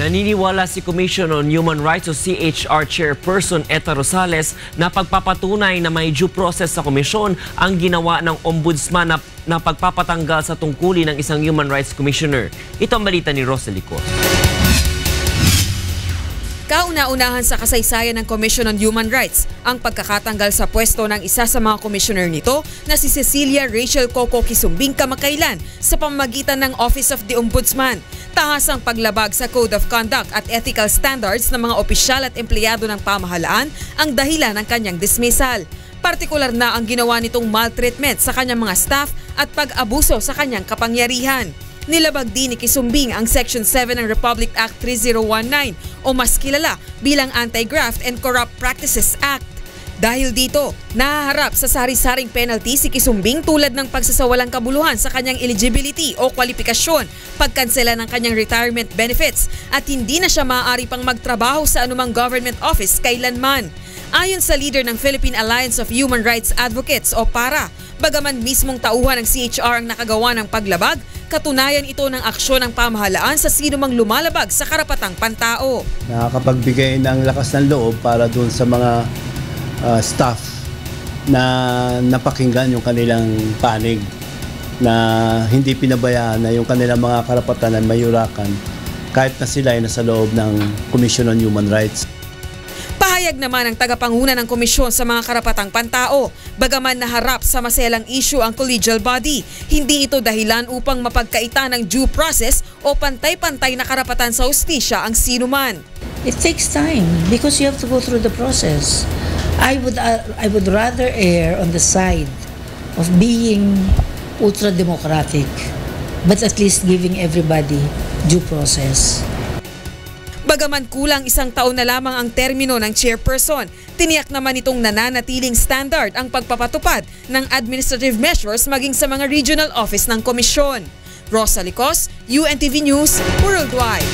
Naniniwala si Commission on Human Rights o CHR Chairperson Eta Rosales na pagpapatunay na may due process sa komisyon ang ginawa ng ombudsman na, na pagpapatanggal sa tungkulin ng isang Human Rights Commissioner. Ito ang balita ni Rosalie Kauna-unahan sa kasaysayan ng Commission on Human Rights ang pagkakatanggal sa pwesto ng isa sa mga commissioner nito na si Cecilia Rachel Coco Kisumbing kamakailan sa pamamagitan ng Office of the Ombudsman. Tahasang paglabag sa Code of Conduct at Ethical Standards ng mga opisyal at empleyado ng pamahalaan ang dahilan ng kanyang dismissal. Partikular na ang ginawa nitong maltreatment sa kanyang mga staff at pag-abuso sa kanyang kapangyarihan. Nilabag din ni Kisumbing ang Section 7 ng Republic Act 3019 o mas kilala bilang Anti-Graft and Corrupt Practices Act. Dahil dito, nahaharap sa sari-saring penalty si Kisumbing tulad ng pagsasawalang kabuluhan sa kanyang eligibility o kwalifikasyon, pagkansela ng kanyang retirement benefits at hindi na siya maaari pang magtrabaho sa anumang government office kailanman. Ayon sa leader ng Philippine Alliance of Human Rights Advocates o PARA, bagaman mismong tauhan ng CHR ang nakagawa ng paglabag, Katunayan ito ng aksyon ng pamahalaan sa sino mang lumalabag sa karapatang pantao. Nakakapagbigay ng lakas ng loob para doon sa mga uh, staff na napakinggan yung kanilang panig na hindi pinabayaan na yung kanilang mga karapatan ay mayurakan kahit na sila ay nasa loob ng Commission on Human Rights. Pahayag naman ang tagapanguna ng komisyon sa mga karapatang pantao. Bagaman naharap sa maselang issue ang collegial body, hindi ito dahilan upang mapagkaita ng due process o pantay-pantay na karapatan sa hustisya ang sinuman. It takes time because you have to go through the process. I would uh, I would rather err on the side of being ultra democratic but at least giving everybody due process. Bagaman kulang isang taon na lamang ang termino ng chairperson, tiniyak naman itong nananatiling standard ang pagpapatupad ng administrative measures maging sa mga regional office ng komisyon. Rosa Licos, UNTV News, Worldwide.